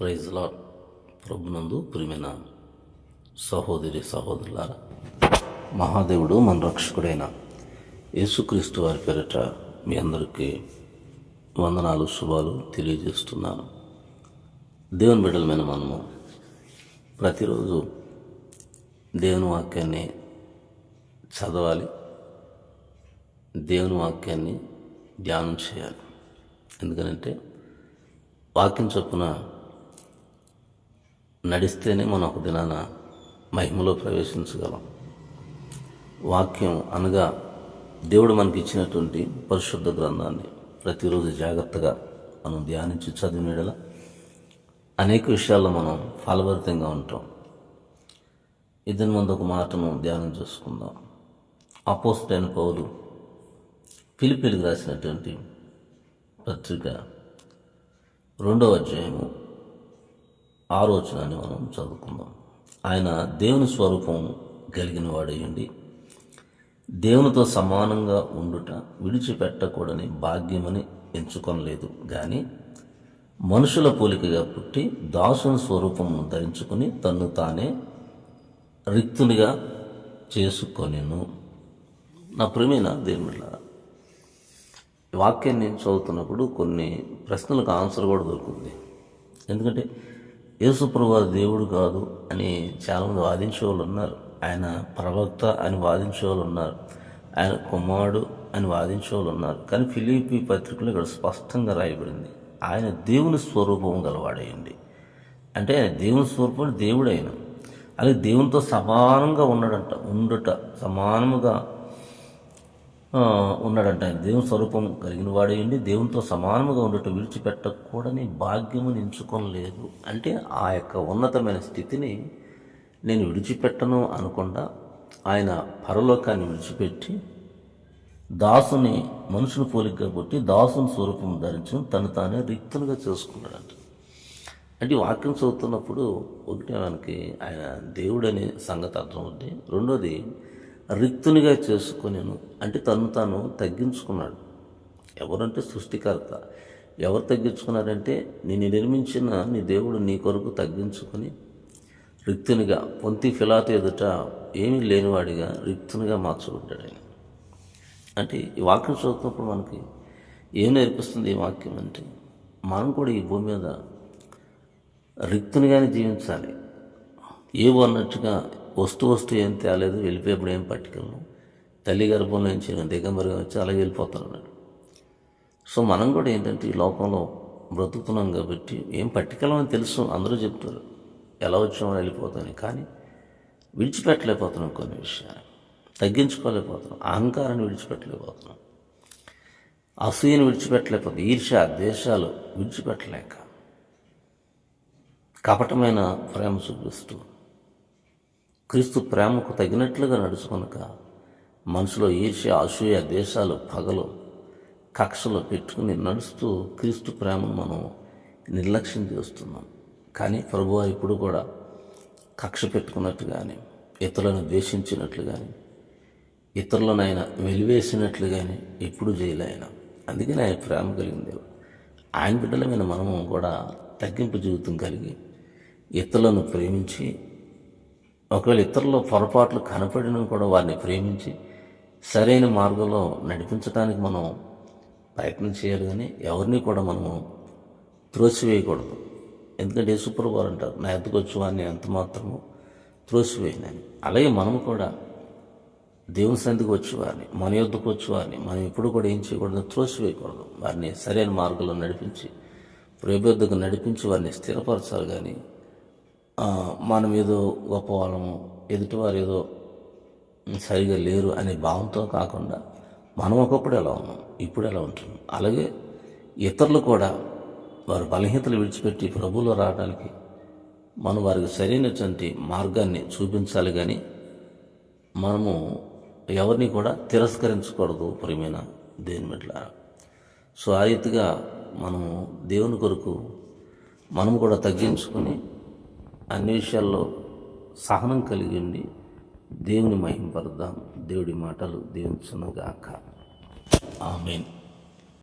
ప్రైజ్లా ప్రభునందు ప్రియమైన సహోదరి సహోదరులారా మహాదేవుడు మన రక్షకుడైన యేసుక్రీస్తు వారి పేరిట మీ అందరికీ వందనాలు శుభాలు తెలియజేస్తున్నాను. దేవుని బిడ్డలమైన మనము ప్రతిరోజు దేవుని వాక్యాన్ని చదవాలి. దేవుని వాక్యాన్ని ధ్యానం చేయాలి. ఎందుకనంటే వాక్యం చొప్పున నడిస్తేనే మనం ఒక దినాన మహిమలో ప్రవేశించగలం. వాక్యం అనగా దేవుడు మనకి ఇచ్చినటువంటి పరిశుద్ధ గ్రంథాన్ని ప్రతిరోజు జాగ్రత్తగా మనం ధ్యానించి చదివినడల అనేక విషయాల్లో మనం ఫలభరితంగా ఉంటాం. ఇద్దరి ముందు ఒక మాటను ధ్యానం చేసుకుందాం. అపోస్టైన పౌలు పిలిపిలికి రాసినటువంటి పత్రిక రెండవ అధ్యాయము ఆలోచనని మనం చదువుకుందాం. ఆయన దేవుని స్వరూపం కలిగిన వాడయ్యండి. దేవునితో సమానంగా ఉండుట విడిచిపెట్టకూడని భాగ్యమని ఎంచుకొనలేదు. కానీ మనుషుల పోలికగా పుట్టి దాసుని స్వరూపమును ధరించుకుని తన్ను తానే రిక్తునిగా చేసుకొనిను. నా ప్రియమైన దేవుళ్ళ వాక్యాన్ని చదువుతున్నప్పుడు కొన్ని ప్రశ్నలకు ఆన్సర్ కూడా దొరుకుతుంది. ఎందుకంటే యేసుప్రభు దేవుడు కాదు అని చాలామంది వాదించే వాళ్ళు ఉన్నారు. ఆయన ప్రవక్త అని వాదించే వాళ్ళు ఉన్నారు. ఆయన కుమారుడు అని వాదించే వాళ్ళు ఉన్నారు. కానీ ఫిలిపి పత్రికలో ఇక్కడ స్పష్టంగా రాయబడింది ఆయన దేవుని స్వరూపం గలవాడేయండి అంటే ఆయన దేవుని స్వరూపం దేవుడైన అలాగే దేవునితో సమానంగా ఉన్నాడంట ఉండుట సమానముగా ఉన్నాడంట. ఆయన దేవుని స్వరూపం కలిగిన వాడేయండి దేవునితో సమానముగా ఉండటం విడిచిపెట్టకూడని భాగ్యము ఎంచుకోలేదు అంటే ఆ యొక్క ఉన్నతమైన స్థితిని నేను విడిచిపెట్టను అనకుండా ఆయన పరలోకాన్ని విడిచిపెట్టి దాసుని మనుషుని పోలికగా పుట్టి దాసుని స్వరూపం ధరించి తను తానే రిక్తునిగా చేసుకున్నాడంట. అంటే వాక్యం చదువుతున్నప్పుడు ఒకటి మనకి ఆయన దేవుడనే సంగతి అర్థమవుతుంది రెండోది రిక్తునిగా చేసుకునేను. అంటే తను తాను తగ్గించుకున్నాడు. ఎవరంటే సృష్టికర్త. ఎవరు తగ్గించుకున్నారంటే నేను నిర్మించిన నీ దేవుడు నీ కొరకు తగ్గించుకొని రిక్తునిగా పొంతి ఫిలాత ఎదుట ఏమీ లేనివాడిగా రిక్తునిగా మార్చబడ్డాడు ఆయన. అంటే ఈ వాక్యం చదువుతున్నప్పుడు మనకి ఏం నేర్పిస్తుంది ఈ వాక్యం అంటే మనం కూడా ఈ భూమి మీద రిక్తునిగానే జీవించాలి. ఏవో అన్నట్టుగా వస్తు వస్తు ఏం తేలేదు వెళ్ళిపోయేప్పుడు ఏం పట్టుకెళ్ళను. తల్లి గర్భంలో నుంచి దిగంబరిగా వచ్చి అలాగే వెళ్ళిపోతాను సో మనం కూడా ఏంటంటే ఈ లోకంలో బ్రతుకుతున్నాం కాబట్టి ఏం పట్టుకెళ్ళమని తెలుసు అందరూ చెప్తారు. ఎలా వచ్చామో వెళ్ళిపోతాను కానీ విడిచిపెట్టలేకపోతున్నాం కొన్ని విషయాలు. తగ్గించుకోలేకపోతున్నాం అహంకారాన్ని విడిచిపెట్టలేకపోతున్నాం. అసూయను విడిచిపెట్టలేకపోతున్నాం ఈర్ష దేశాలు విడిచిపెట్టలేక. కపటమైన ప్రేమ చూపిస్తూ క్రీస్తు ప్రేమకు తగినట్లుగా నడుచుకొనక మనసులో ఈర్ష్య అసూయ దేశాలు పగలు కక్షలు పెట్టుకుని నడుస్తూ క్రీస్తు ప్రేమను మనం నిర్లక్ష్యం చేస్తున్నాం. కానీ ప్రభు ఇప్పుడు కూడా కక్ష పెట్టుకున్నట్టు కానీ ఇతరులను ద్వేషించినట్లు కానీ ఇతరులను ఆయన వెలివేసినట్లు కానీ ఎప్పుడు చేయలే ఆయన. అందుకని ఆయన ప్రేమ కలిగిన దేవుడు. ఆయన బిడ్డలమైన మనము కూడా తగ్గింపు జీవితం కలిగి ఇతరులను ప్రేమించి ఒకవేళ ఇతరుల పొరపాట్లు కనపడినా కూడా వారిని ప్రేమించి సరైన మార్గంలో నడిపించడానికి మనం ప్రయత్నం చేయాలి కానీ ఎవరిని కూడా మనము త్రోసివేయకూడదు. ఎందుకంటే యేసుప్రభు వారు అంటారు నా ఎద్దుకు వచ్చేవాడిని ఎంత మాత్రము త్రోసివేయనని అలాగే మనము కూడా దేవుని సంధికి వచ్చేవారిని మన యొద్దకు వచ్చేవారిని మనం ఎప్పుడు కూడా ఏం చేయకూడదు త్రోసివేయకూడదు. వారిని సరైన మార్గంలో నడిపించి ప్రేబొద్దకు నడిపించి వారిని స్థిరపరచాలి కానీ మనం ఏదో గొప్పవాళ్ళము ఎదుటివారు ఏదో సరిగా లేరు అనే భావంతో కాకుండా మనం ఒకప్పుడు ఎలా ఉన్నాం ఇప్పుడు ఎలా ఉంటున్నాం. అలాగే ఇతరులు కూడా వారు బలహీనతలు విడిచిపెట్టి ప్రభువులో రావడానికి మనం వారికి సరైనటువంటి మార్గాన్ని చూపించాలి కానీ మనము ఎవరిని కూడా తిరస్కరించకూడదు ప్రియమైన దేని మెట్ల సో ఆ రీతిగా మనము దేవుని కొరకు మనము కూడా తగ్గించుకొని అన్ని విషయాల్లో సహనం కలిగి ఉండి దేవుని మహింపరుద్దాం. దేవుడి మాటలు దీవించునుగాక ఆమెన్.